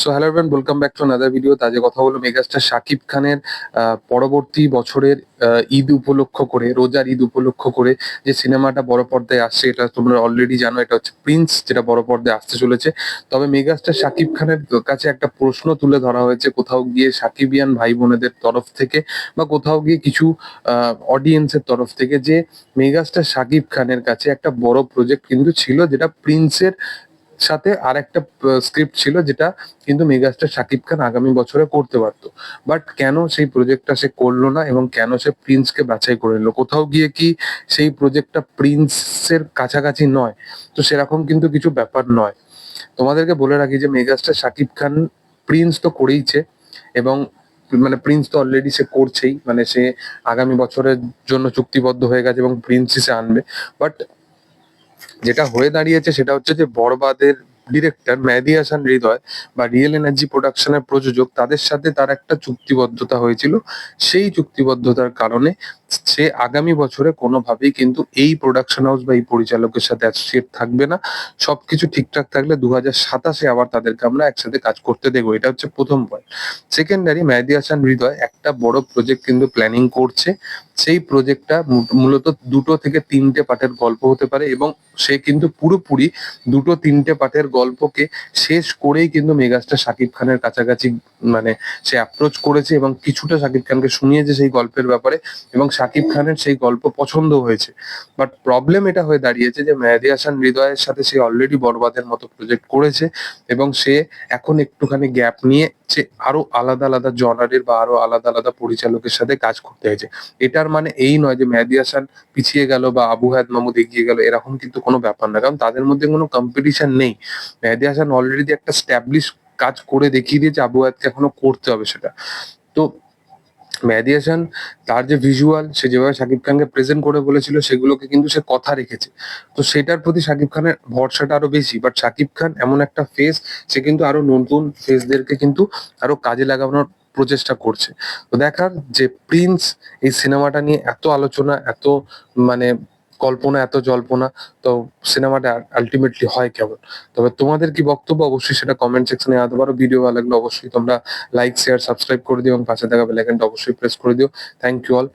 So hello everyone welcome back to another video আজকে কথা হলো মেগাস্টার শাকিব খানের পরবর্তী বছরের ঈদ উপলক্ষ করে, রোজার ঈদ উপলক্ষ করে যে সিনেমাটা বড় পর্দায় আসছে, এটা তোমরা অলরেডি জানো, এটা হচ্ছে প্রিন্স যেটা বড় পর্দায় আসতে চলেছে। তবে মেগাস্টার শাকিব খানের কাছে একটা প্রশ্ন তুলে ধরা হয়েছে, কোথাও গিয়ে সাকিবিয়ান ভাই বোনেদের তরফ থেকে বা কোথাও গিয়ে কিছু অডিয়েন্সের তরফ থেকে যে মেগাস্টার শাকিব খানের কাছে একটা বড় প্রজেক্ট কিন্তু ছিল, যেটা প্রিন্সের সাথে আর একটা স্ক্রিপ্ট ছিল যেটা কিন্তু মেগাস্টার শাকিব খান আগামী বছরে করতে পারতো। বাট কেন সেই প্রজেক্টটা সে করল না এবং কেন সে প্রিন্সকে বাছাই করে নিল? কোথাও গিয়ে কি সেই প্রজেক্টটা প্রিন্সের কাছাকাছি নয়? তো সেরকম কিন্তু কিছু ব্যাপার নয়। তোমাদেরকে বলে রাখি যে মেগাস্টার শাকিব খান প্রিন্স তো করেইছে এবং মানে প্রিন্স তো অলরেডি সে করছেই। মানে সে আগামী বছরের জন্য চুক্তিবদ্ধ হয়ে গেছে এবং প্রিন্সই সে আনবে। বাট যেটা হয়ে দাঁড়িয়েছে সেটা হচ্ছে যে বরবাদের ডিরেক্টর মেহেদি হাসান হৃদয় বা রিয়েল এনার্জি প্রোডাকশনের প্রযোজক, তাদের সাথে তার একটা চুক্তিবদ্ধতা হয়েছিল। সেই চুক্তিবদ্ধতার কারণে সে আগামী বছরে কোনোভাবেই কিন্তু এই প্রোডাকশন হাউস বা এই পরিচালকের সাথে অ্যাসোসিয়েট থাকবে না। সবকিছু ঠিকঠাক থাকলে দু হাজার সাতাশে আবার তাদেরকে আমরা একসাথে কাজ করতে দেখব এটা হচ্ছে প্রথম পয়েন্ট সেকেন্ডারি মেহেদি হাসান হৃদয় একটা বড় প্রজেক্ট কিন্তু প্ল্যানিং করছে। সেই প্রজেক্টটা মূলত দুটো থেকে তিনটে পার্টের গল্প হতে পারে এবং সে কিন্তু পুরোপুরি দুটো, তিনটে পার্টের গল্পকে শেষ করেই কিন্তু মেগাস্টার শাকিব খানের কাছাকাছি মানে সে অ্যাপ্রোচ করেছে এবং কিছুটা শাকিব খানকে শুনিয়েছে সেই গল্পের ব্যাপারে এবং শাকিব খানের সেই গল্প পছন্দ হয়েছে। বাট প্রবলেম এটা হয়ে দাঁড়িয়েছে যে মেহেদি হাসান হৃদয়ের সাথে সে অলরেডি বরবাদের মতো প্রজেক্ট করেছে এবং সে এখন একটুখানি গ্যাপ নিয়ে সে আরও আলাদা আলাদা জনারের বা আরও আলাদা আলাদা পরিচালকের সাথে কাজ করতে হয়েছে। এটার মানে এই নয় যে মেহেদি হাসান পিছিয়ে গেল বা আবু হায়াত মাহমুদ এগিয়ে গেল, এরকম কিন্তু কোনো ব্যাপার না। কারণ তাদের মধ্যে কোনো কম্পিটিশন নেই। মেহেদি হাসান অলরেডি একটা স্ট্যাবলিশ কাজ করে দেখিয়ে দিয়েছে, আবু হায়াতকে এখনও করতে হবে সেটা। তো মেহেদি হাসান তার যে ভিজুয়াল সে যেভাবে শাকিব খানকে প্রেজেন্ট করে বলেছিল, সেগুলোকে কিন্তু সে কথা রেখেছে। তো সেটার প্রতি শাকিব খানের ভরসাটা আরও বেশি। বাট শাকিব খান এমন একটা ফেস সে কিন্তু আরও নতুন ফেসদেরকে কিন্তু আরও কাজে লাগানোর প্রচেষ্টা করছে। তো দেখার যে প্রিন্স এই সিনেমাটা নিয়ে এত আলোচনা, এত মানে কল্পনা, এত জল্পনা, তো সিনেমাটা আলটিমেটলি হয় কেমন? তবে তোমাদের কি বক্তব্য? অবশ্যই সেটা কমেন্ট সেকশনে আনতে পারো। ভিডিও ভালো লাগলে অবশ্যই তোমরা লাইক শেয়ার সাবস্ক্রাইব করে দিও এবং পাশে থাকা বেলাইকনটা অবশ্যই প্রেস করে দিও। Thank you all